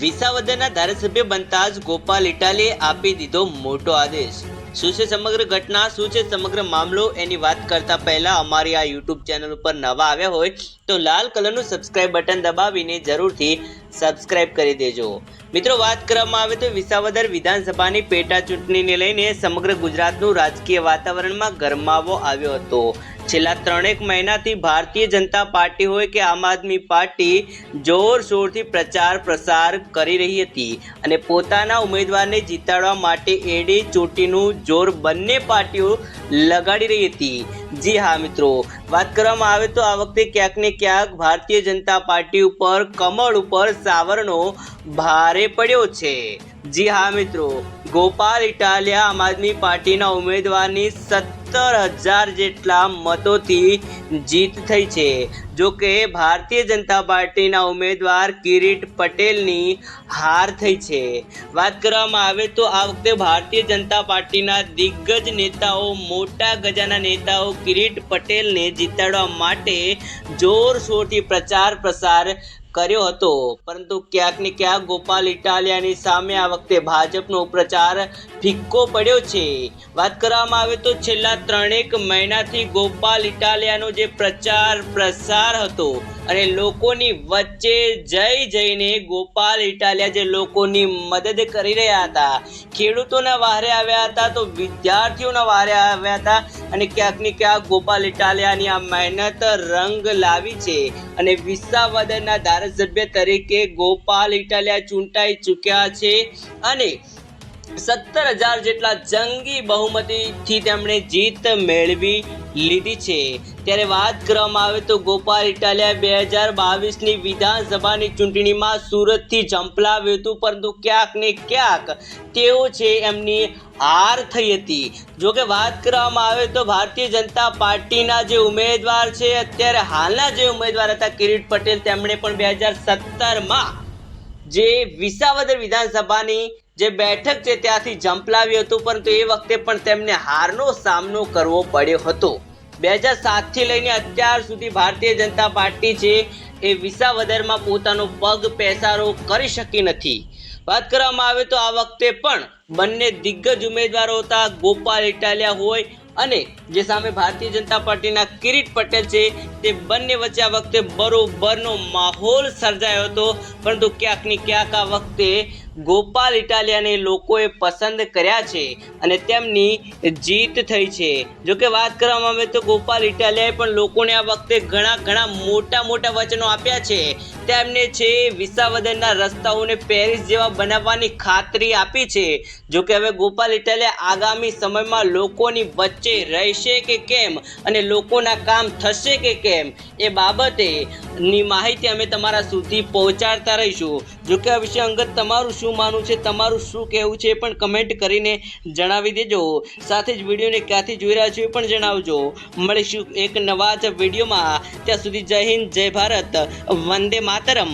વિસાવદરના ધારાસભ્ય બનતા જ ગોપાલ ઇટાલીએ આપી દીધો મોટો આદેશ. શું છે સમગ્ર ઘટના? શું છે સમગ્ર મામલો? એની વાત કરતા પહેલા અમારી આ યુટ્યુબ ચેનલ ઉપર નવા આવ્યા હોય તો લાલ કલરનું સબસ્ક્રાઇબ બટન દબાવીને જરૂરથી સબસ્ક્રાઇબ કરી દેજો. મિત્રો, વાત કરવામાં આવે તો વિસાવદર વિધાનસભાની પેટા ચૂંટણીને લઈને સમગ્ર ગુજરાતનું રાજકીય વાતાવરણમાં ગરમાવો આવ્યો હતો. છેલ્લા ત્રણેક મહિનાથી ભારતીય જનતા પાર્ટી હોય કે આમ આદમી પાર્ટી જોરશોરથી પ્રચાર પ્રસાર કરી રહી હતી અને પોતાના ઉમેદવારને જીતાડવા માટે એડી ચોટીનું જોર બંને પાર્ટીઓ લગાડી રહી હતી. જી હા, મિત્રો. વાત કરવામાં આવે તો આ વખતે ક્યાંક ને ક્યાંક ભારતીય જનતા પાર્ટી ઉપર, કમળ ઉપર સાવરનો ભારે પડ્યો છે. જી હા, મિત્રો. ગોપાલ ઇટાલિયા આમ આદમી પાર્ટીના ઉમેદવારની સત્તર હજાર જેટલા મતોથી જીત થઈ છે. જો કે ભારતીય જનતા પાર્ટીના ઉમેદવાર કિરીટ પટેલની હાર થઈ છે. વાત કરવામાં આવે તો આ વખતે ભારતીય જનતા પાર્ટીના દિગ્ગજ નેતાઓ, મોટા ગજાના નેતાઓ કિરીટ પટેલને જીતાડવા માટે જોરશોરથી પ્રચાર પ્રસાર કર્યો હતો. પરંતુ ક્યાંક ને ક્યાંક ગોપાલ ઇટાલિયાની સામે આ વખતે ભાજપનો પ્રચાર ફિક્કો પડ્યો છે. વાત કરવામાં આવે તો છેલ્લા ત્રણેક મહિનાથી ગોપાલ ઇટાલિયાનો જે પ્રચાર પ્રસાર હતો અને લોકોની વચ્ચે જઈ જઈને ગોપાલ ઇટાલિયા જે લોકોની મદદ કરી રહ્યા હતા, ખેડૂતોના વારે આવ્યા હતા તો વિદ્યાર્થીઓના વારે આવ્યા હતા અને ક્યાંક ને ક્યાંક ગોપાલ ઇટાલિયાની આ મહેનત રંગ લાવી છે. અને વિસાવદરના ધારાસભ્ય તરીકે ગોપાલ ઇટાલિયા ચૂંટાઈ ચૂક્યા છે. અને સત્તર હજાર જેટલા જંગી બહુમતીથી તેમણે જીત મેળવી લીધી છે. ત્યારે વાત કરવામાં આવે તો ગોપાલ ઇટાલિયા બે હજાર બાવીસની વિધાનસભાની ચૂંટણીમાં સુરતથી ઝંપલાવ્યું હતું, પરંતુ ક્યાંક ને ક્યાંક તેઓ છે એમની હાર થઈ હતી. જો કે વાત કરવામાં આવે તો ભારતીય જનતા પાર્ટીના જે ઉમેદવાર છે, અત્યારે હાલના જે ઉમેદવાર હતા, કિરીટ પટેલ, તેમણે પણ બે હજાર સત્તરમાં જે વિસાવદર વિધાનસભાની જે બેઠક છે ત્યાંથી ઝંપલાવ્યું હતું, પરંતુ એ વખતે પણ તેમને હારનો સામનો કરવો પડ્યો હતો. બે હજાર સાતથી લઈને અત્યાર સુધી ભારતીય જનતા પાર્ટી છે એ વિસાવદરમાં પોતાનો પગ પેસારો કરી શકી નથી. વાત કરવામાં આવે તો આ વખતે પણ બંને દિગ્ગજ ઉમેદવારો હતા, ગોપાલ ઇટાલિયા હોય અને જે સામે ભારતીય જનતા પાર્ટીના કિરીટ પટેલ છે, તે બંને વચ્ચે આ વખતે બરોબરનો માહોલ સર્જાયો હતો. પરંતુ ક્યાંક ને ક્યાંક આ વખતે ગોપાલ ઇટાલિયાને લોકોએ પસંદ કર્યા છે અને તેમની જીત થઈ છે. જો કે વાત કરવામાં આવે તો ગોપાલ ઇટાલિયાએ પણ લોકોને આ વખતે ઘણા ઘણા મોટા મોટા વચનો આપ્યા છે. તેમને છે વિસાવદનના રસ્તાઓને પેરિસ જેવા બનાવવાની ખાતરી આપી છે. જો કે હવે ગોપાલ ઇટાલિયા આગામી સમયમાં લોકોની વચ્ચે રહેશે કે કેમ અને લોકોના કામ થશે કે કેમ એ બાબતે ની માહિતી અમે તમારા સુધી પહોંચાડતા રહીશું. જો કે આ વિશે અંગત તમારું શું માનવું છે, તમારું શું કહેવું છે એ પણ કમેન્ટ કરીને જણાવી દેજો. સાથે જ વિડીયોને ક્યાંથી જોઈ રહ્યા છો એ પણ જણાવજો. મળીશું એક નવા જ વિડીયોમાં. ત્યાં સુધી જય હિન્દ, જય ભારત. વંદે માતરમ.